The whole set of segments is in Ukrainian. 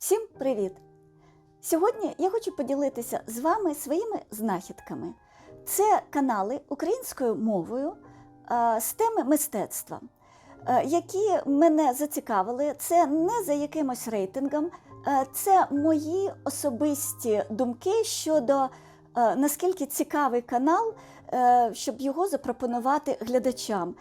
Всім привіт! Сьогодні я хочу поділитися з вами своїми знахідками. Це канали українською мовою е, з теми мистецтва, е, які мене зацікавили. Це не за якимось рейтингом, е, це мої особисті думки щодо наскільки цікавий канал, щоб його запропонувати глядачам.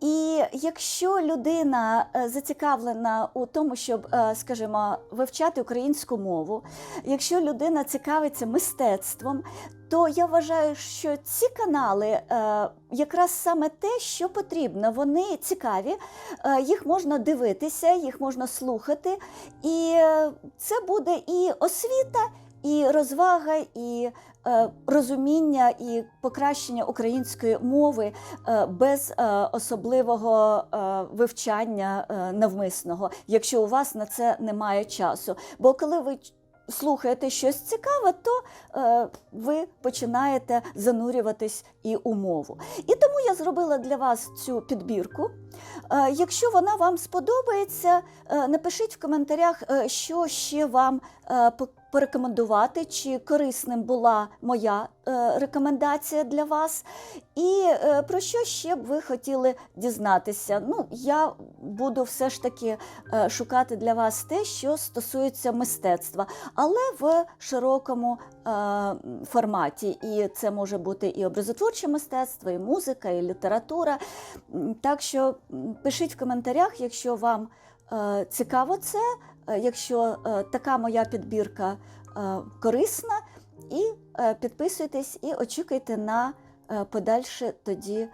І якщо людина е, зацікавлена у тому, щоб, е, скажімо, вивчати українську мову, якщо людина цікавиться мистецтвом, то я вважаю, що ці канали е, якраз саме те, що потрібно. Вони цікаві, е, їх можна дивитися, їх можна слухати, і е, це буде і освіта, і розвага, і е, розуміння, і покращення української мови е, без е, особливого е, вивчання е, навмисного, якщо у вас на це немає часу. Бо коли ви слухаєте щось цікаве, то е, ви починаєте занурюватись і у мову. І тому я зробила для вас цю підбірку. Е, Якщо вона вам сподобається, е, напишіть в коментарях, е, що ще вам е, порекомендувати, чи корисним була моя е, рекомендація для вас, і е, про що ще б ви хотіли дізнатися. Ну, я буду все ж таки е, шукати для вас те, що стосується мистецтва, але в широкому форматі. І це може бути і образотворче мистецтво, і музика, і література. Так що пишіть в коментарях, якщо вам цікаво це, якщо е, така моя підбірка е, корисна, і е, підписуйтесь і очікуйте на е, подальше тоді е,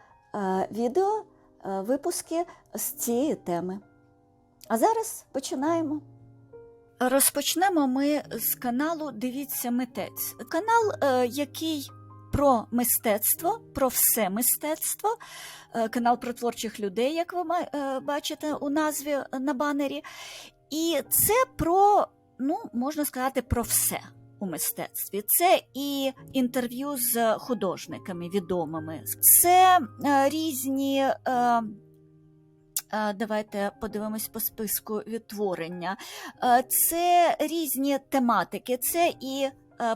відео, е, випуски з цієї теми. А зараз починаємо. Розпочнемо ми з каналу Дивіться митець. Канал, е, який про мистецтво, про все мистецтво, е, канал про творчих людей, як ви е, бачите у назві е, на банері. І це про, ну, можна сказати, про все у мистецтві. Це і інтерв'ю з художниками відомими, це е, різні. Е, е, Давайте подивимось по списку відтворення. Це різні тематики, це і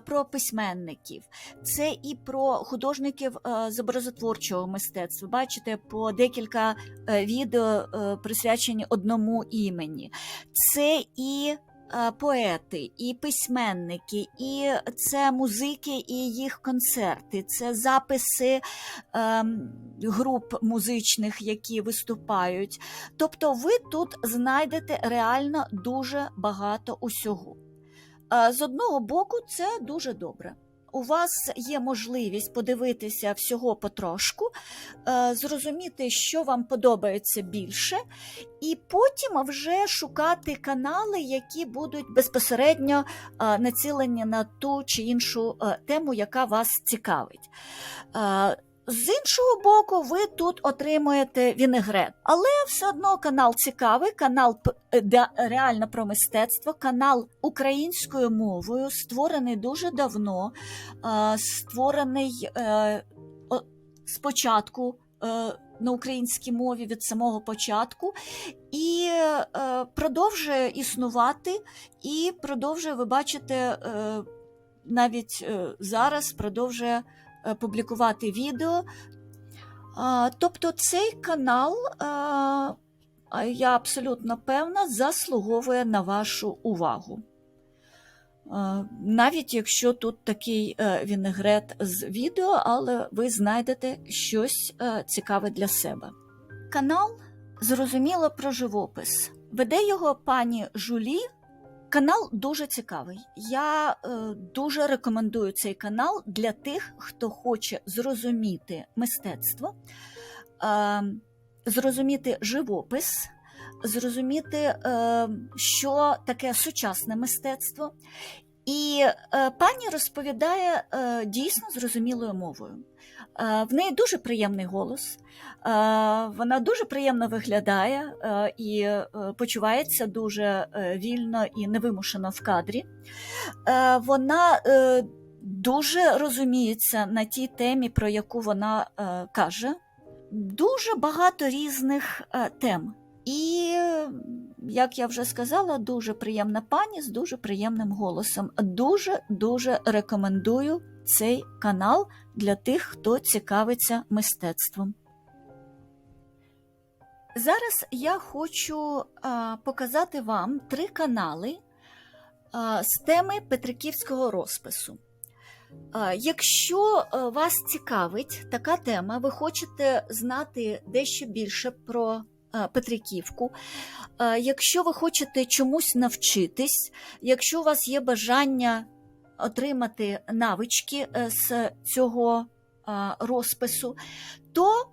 про письменників, це і про художників е, з образотворчого мистецтва. Бачите, по декілька е, відео е, присвячені одному імені. Це і е, поети, і письменники, і це музики і їх концерти, це записи ем, груп музичних, які виступають. Тобто ви тут знайдете реально дуже багато усього. З одного боку, це дуже добре. У вас є можливість подивитися всього потрошку, е, зрозуміти, що вам подобається більше, і потім вже шукати канали, які будуть безпосередньо е, націлені на ту чи іншу е, тему, яка вас цікавить. З іншого боку, ви тут отримуєте вінегрет, але все одно канал цікавий, канал е, реально про мистецтво, канал українською мовою, створений дуже давно, е, створений е, спочатку на українській мові від самого початку, і продовжує існувати, і продовжує, ви бачите, навіть зараз продовжує публікувати відео. Тобто цей канал, а я абсолютно певна, заслуговує на вашу увагу. Навіть якщо тут такий е, вінегрет з відео, але ви знайдете щось е, цікаве для себе. Канал зрозуміло про живопис. Веде його пані Жулі. Канал дуже цікавий. Я е, дуже рекомендую цей канал для тих, хто хоче зрозуміти мистецтво, е, зрозуміти живопис, зрозуміти, е, що таке сучасне мистецтво. І е, пані розповідає е, дійсно зрозумілою мовою. Е, в неї дуже приємний голос, е, вона дуже приємно виглядає е, і почувається дуже вільно і невимушено в кадрі. Вона дуже розуміється на тій темі, про яку вона каже. Дуже багато різних тем. І, як я вже сказала, дуже приємна пані з дуже приємним голосом. Дуже-дуже рекомендую цей канал для тих, хто цікавиться мистецтвом. Зараз я хочу показати вам три канали з теми Петриківського розпису. Якщо вас цікавить така тема, ви хочете знати дещо більше про Петриківку, якщо ви хочете чомусь навчитись, якщо у вас є бажання отримати навички е, з цього розпису, то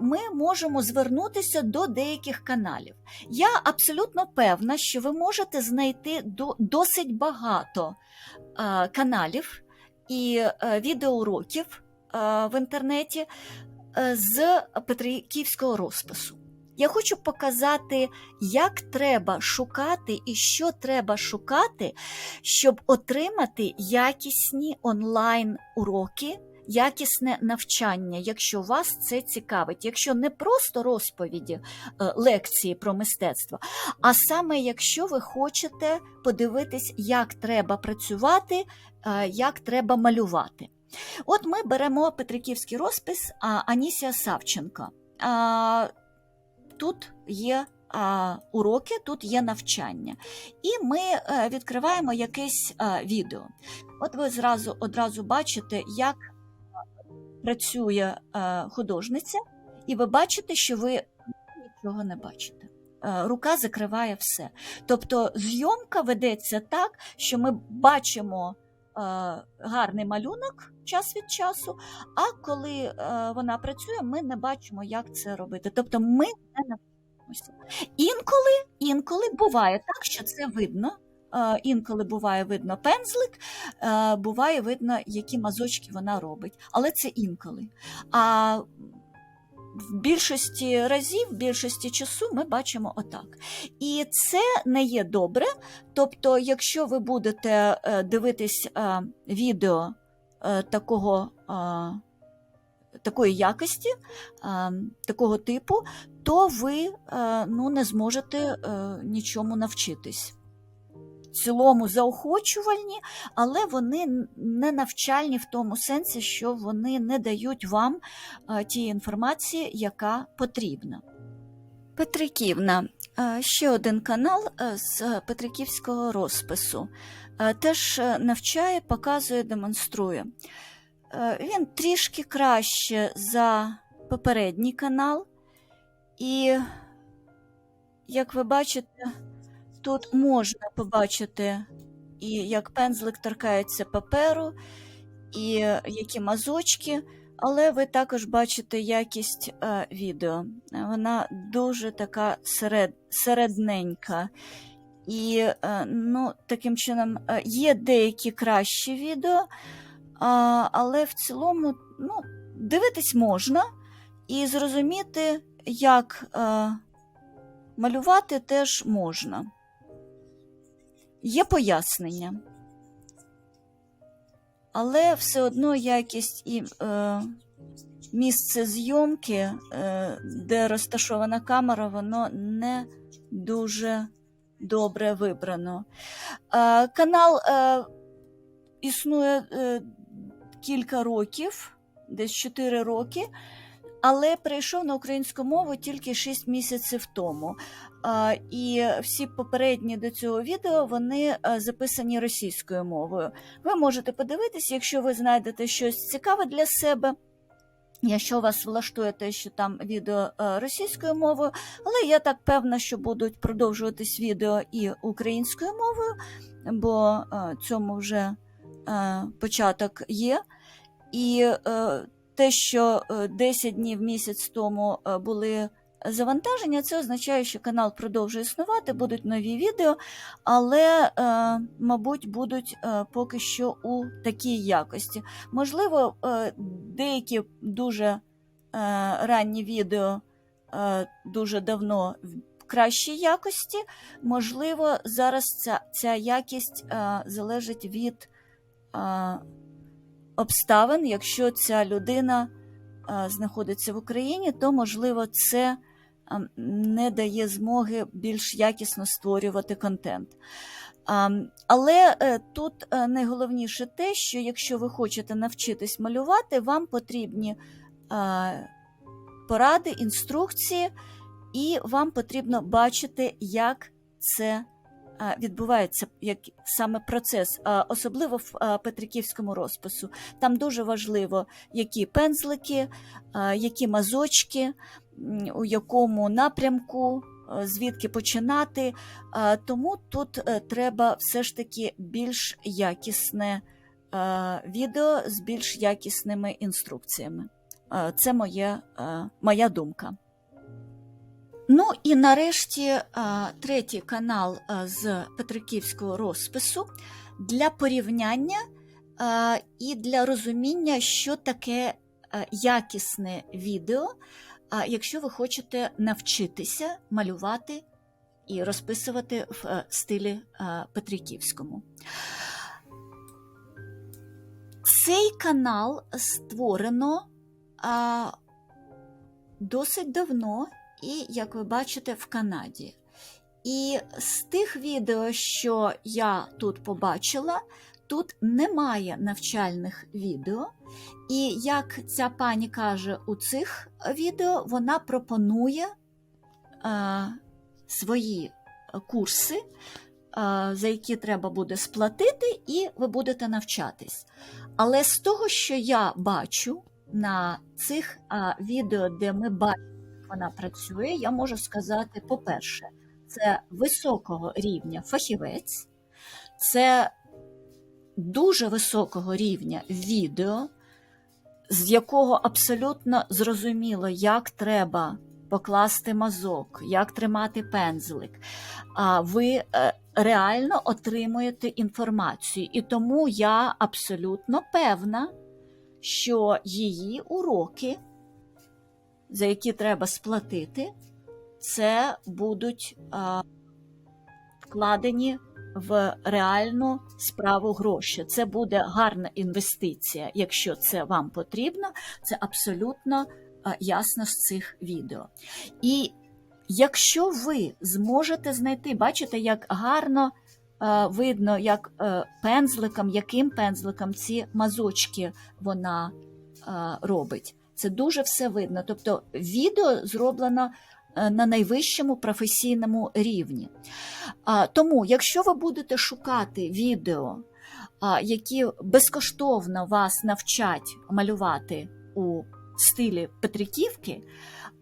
ми можемо звернутися до деяких каналів. Я абсолютно певна, що ви можете знайти досить багато каналів і е, відеоуроків в інтернеті е, з Петриківського розпису. Я хочу показати, як треба шукати і що треба шукати, щоб отримати якісні онлайн уроки, якісне навчання, якщо вас це цікавить. Якщо не просто розповіді, е, лекції про мистецтво, а саме якщо ви хочете подивитись, як треба працювати, е, як треба малювати. От ми беремо Петриківський розпис Анісія Савченко. Тут є уроки, тут є навчання. І ми е, відкриваємо якесь е, відео. От ви зразу одразу бачите, як працює е, художниця, і ви бачите, що ви нічого не бачите. Рука закриває все. Тобто зйомка ведеться так, що ми бачимо гарний малюнок час від часу, а коли е, вона працює, ми не бачимо, як це робити. Тобто ми не навчимося. Інколи, інколи буває так, що це видно. Е, Інколи буває видно пензлик, е, буває видно, які мазочки вона робить. Але це інколи. А в більшості разів, в більшості часу ми бачимо отак. І це не є добре. Тобто, якщо ви будете е, дивитись е, відео е, такого, такої якості, такого типу, то ви ну, не зможете нічому навчитись. Цілому заохочувальні, але вони не навчальні в тому сенсі, що вони не дають вам е, тієї інформації, яка потрібна. Петриківна е, ще один канал е, з Петриківського розпису. Теж навчає, показує, демонструє. Він трішки краще за попередній канал, і, як ви бачите, тут можна побачити, і як пензлик торкається паперу, і які мазочки, але ви також бачите якість е, відео. Вона дуже така серед, середненька. І е, ну, таким чином е, є деякі кращі відео, а, але в цілому ну, дивитись можна і зрозуміти, як е, малювати теж можна. Є пояснення. Але все одно якість і е, місце зйомки, е, де розташована камера, воно не дуже добре вибрано. Е, канал е, існує е, кілька років, десь 4 роки, але перейшов на українську мову тільки 6 місяців тому. І всі попередні до цього відео вони е, записані російською мовою. Ви можете подивитись, якщо ви знайдете щось цікаве для себе. Якщо вас влаштує те, що там відео е, російською мовою, але я так певна, що будуть продовжуватись відео і українською мовою, бо е, цьому вже початок є. І те, що е, 10 днів місяць тому були завантаження, це означає, що канал продовжує існувати, будуть нові відео, але, е, мабуть, будуть е, поки що у такій якості. Можливо, е, деякі дуже ранні відео дуже давно в кращій якості. Можливо, зараз ця, ця якість залежить від обставин. Якщо ця людина знаходиться в Україні, то можливо це не дає змоги більш якісно створювати контент. Але е, тут е, найголовніше те, що якщо ви хочете навчитись малювати, вам потрібні поради, інструкції, і вам потрібно бачити, як це відбувається, як саме процес, особливо в Петриківському розпису. Там дуже важливо, які пензлики, які мазочки, у якому напрямку, звідки починати. Тому тут е, треба все ж таки більш якісне е, відео з більш якісними інструкціями. Е, Це моє, е, моя думка. Ну і нарешті е, третій канал е, з Петриківського розпису для порівняння е, і для розуміння, що таке е, якісне відео, е, якщо ви хочете навчитися малювати і розписувати в е, стилі е, Петриківському. Цей канал створено а, досить давно, і, як ви бачите, в Канаді. І з тих відео, що я тут побачила, тут немає навчальних відео. І як ця пані каже у цих відео, вона пропонує а, свої курси, а, за які треба буде сплатити, і ви будете навчатись. Але з того, що я бачу на цих а, відео, де ми бачимо, як вона працює, я можу сказати: по-перше, це високого рівня фахівець, це дуже високого рівня відео, з якого абсолютно зрозуміло, як треба покласти мазок, як тримати пензлик. А ви е, реально отримуєте інформацію. І тому я абсолютно певна, що її уроки, за які треба сплатити, це будуть вкладені в реальну справу гроші. Це буде гарна інвестиція, якщо це вам потрібно, це абсолютно ясно з цих відео. І якщо ви зможете знайти, бачите, як гарно е, видно, як е, пензликом, яким пензликом ці мазочки вона е, робить. Це дуже все видно. Тобто відео зроблено е, на найвищому професійному рівні. Тому, якщо ви будете шукати відео, які безкоштовно вас навчать малювати у стилі Петриківки,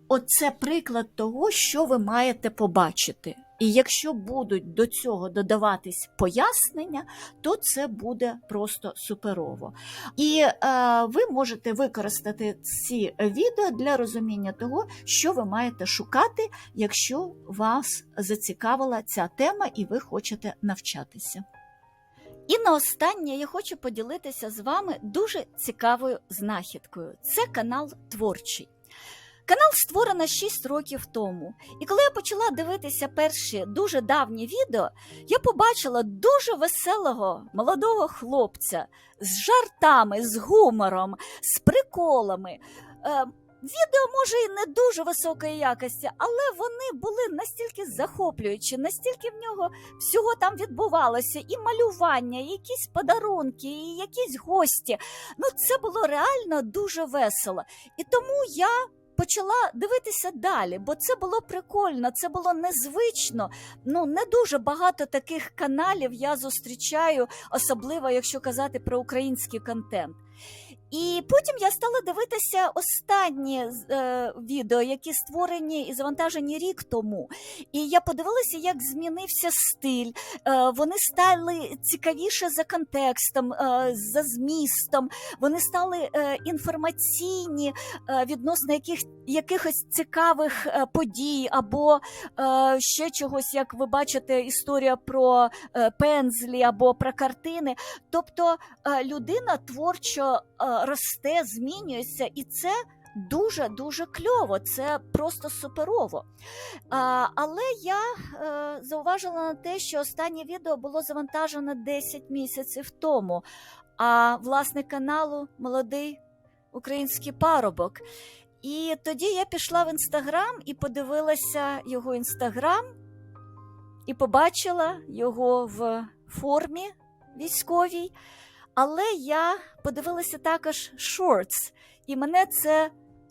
оце приклад того, що ви маєте побачити. І якщо будуть до цього додаватись пояснення, то це буде просто суперово. І е, ви можете використати ці відео для розуміння того, що ви маєте шукати, якщо вас зацікавила ця тема і ви хочете навчатися. І на останнє я хочу поділитися з вами дуже цікавою знахідкою. Це канал творчий. Канал створено 6 років тому. І коли я почала дивитися перші дуже давні відео, я побачила дуже веселого молодого хлопця з жартами, з гумором, з приколами. Е, відео, може, і не дуже високої якості, але вони були настільки захоплюючі, настільки в нього всього там відбувалося, і малювання, і якісь подарунки, і якісь гості. Ну, це було реально дуже весело. І тому я почала дивитися далі, бо це було прикольно, це було незвично. Ну, не дуже багато таких каналів я зустрічаю, особливо якщо казати про український контент. І потім я стала дивитися останні е, відео, які створені і завантажені рік тому. І я подивилася, як змінився стиль. Е, вони стали цікавіше за контекстом, е, за змістом. Вони стали е, інформаційні е, відносно яких, якихось цікавих е, подій, або е, ще чогось, як ви бачите, історія про е, пензлі або про картини. Тобто е, людина творчо е, росте, змінюється, і це дуже дуже кльово, це просто суперово. А, але я е, зауважила на те, що останнє відео було завантажено 10 місяців тому, а власник каналу молодий український парубок. І тоді я пішла в інстаграм і подивилася його інстаграм, і побачила його в формі військовій. Але я подивилася також шортс, і мене це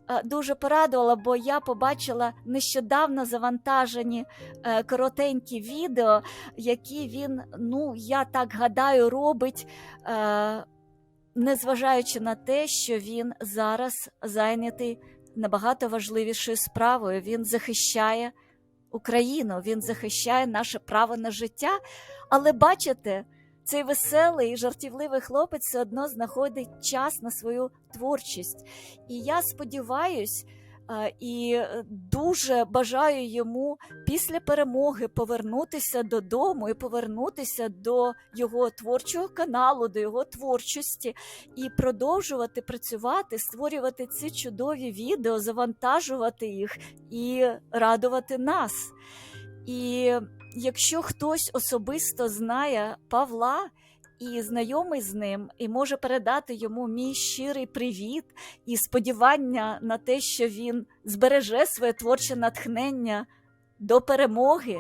е, дуже порадувало, бо я побачила нещодавно завантажені е, коротенькі відео, які він, ну я так гадаю, робить. Е, Незважаючи на те, що він зараз зайнятий набагато важливішою справою, він захищає Україну, він захищає наше право на життя. Але бачите, цей веселий і жартівливий хлопець все одно знаходить час на свою творчість. І я сподіваюсь е, і е, дуже бажаю йому після перемоги повернутися додому і повернутися до його творчого каналу, до його творчості і продовжувати працювати, створювати ці чудові відео, завантажувати їх і радувати нас. І якщо хтось особисто знає Павла і знайомий з ним, і може передати йому мій щирий привіт і сподівання на те, що він збереже своє творче натхнення до перемоги.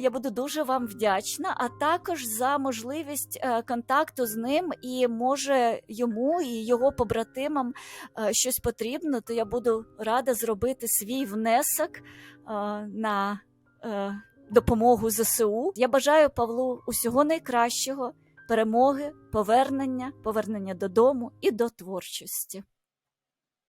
Я буду дуже вам вдячна, а також за можливість е, контакту з ним, і може йому і його побратимам е, щось потрібно, то я буду рада зробити свій внесок е, на допомогу ЗСУ. Я бажаю Павлу усього найкращого, перемоги, повернення, повернення додому і до творчості.